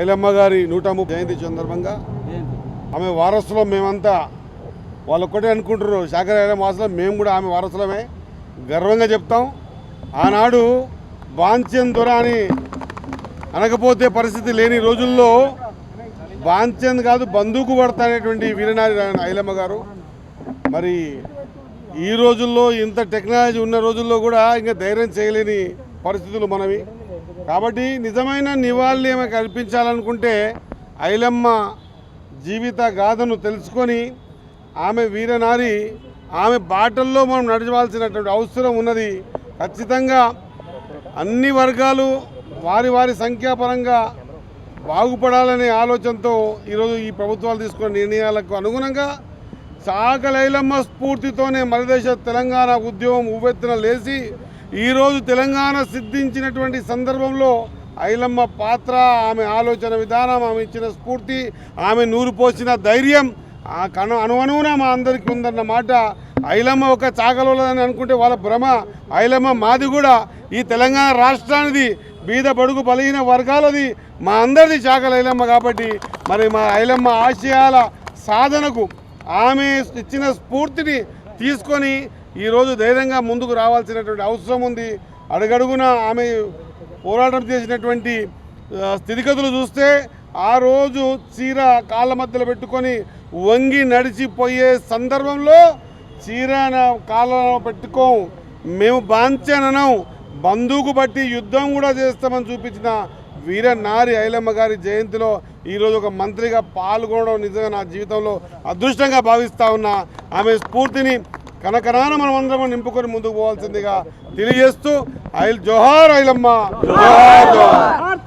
ఐలమ్మ గారి నూట ముప్పై జయంతి సందర్భంగా ఆమె వారసులో మేమంతా వాళ్ళు ఒక్కటే అనుకుంటారు శాఖర ఐలమ్మ వారసులో మేము కూడా ఆమె వారసులమే. గర్వంగా చెప్తాం. ఆనాడు బాంఛన్ దొర అని అనకపోతే పరిస్థితి లేని రోజుల్లో బాంఛన్ కాదు బందూకు పడతానేటువంటి వీరనారి ఐలమ్మ గారు. మరి ఈ రోజుల్లో ఇంత టెక్నాలజీ ఉన్న రోజుల్లో కూడా ఇంకా ధైర్యం చేయలేని పరిస్థితులు మనవి. కాబట్టి నిజమైన నివాళి ఏమైనా కల్పించాలనుకుంటే ఐలమ్మ జీవిత గాథను తెలుసుకొని ఆమె వీరనారి ఆమె బాటల్లో మనం నడచవలసినటువంటి అవసరం ఉన్నది. ఖచ్చితంగా అన్ని వర్గాలు వారి వారి సంఖ్యాపరంగా బాగుపడాలనే ఆలోచనతో ఈరోజు ఈ ప్రభుత్వాలు తీసుకున్న నిర్ణయాలకు అనుగుణంగా చాకలైలమ్మ స్ఫూర్తితోనే మరదేశ తెలంగాణ ఉద్యమం ఉవ్వెత్తున లేచి ఈరోజు తెలంగాణ సిద్ధించినటువంటి సందర్భంలో ఐలమ్మ పాత్ర ఆమె ఆలోచన విధానం ఆమె ఇచ్చిన స్ఫూర్తి ఆమె నూరు పోసిన ధైర్యం ఆ కను అనువనువున మా అందరికీ ఉందన్న మాట. ఐలమ్మ ఒక చాకలోదని అనుకుంటే వాళ్ళ భ్రమ. ఐలమ్మ మాది కూడా ఈ తెలంగాణ రాష్ట్రానిది బీద బడుగు బలహీన వర్గాలది. మా అందరిది చాగల ఐలమ్మ కాబట్టి మరి మా ఐలమ్మ ఆశయాల సాధనకు ఆమె ఇచ్చిన స్ఫూర్తిని తీసుకొని ఈరోజు ధైర్యంగా ముందుకు రావాల్సినటువంటి అవసరం ఉంది. అడుగడుగున ఆమె పోరాటం చేసినటువంటి స్థితిగతులు చూస్తే ఆ రోజు చీర కాళ్ళ మధ్యలో పెట్టుకొని వంగి నడిచిపోయే సందర్భంలో చీర నా- కాళ్ళలో పెట్టుకోం మేము బాంచననం బంధువుకు బట్టి యుద్ధం కూడా చేస్తామని చూపించిన వీర నారి ఐలమ్మ గారి జయంతిలో ఈరోజు ఒక మంత్రిగా పాల్గొనడం నిజంగా నా జీవితంలో అదృష్టంగా భావిస్తూ ఉన్నా. ఆమె స్ఫూర్తిని కనకనాన మనం అందరం నింపుకొని ముందుకు పోవాల్సిందిగా తెలియజేస్తూ ఐల్ జోహార్ ఐలమ్మ జోహార్ జోహార్.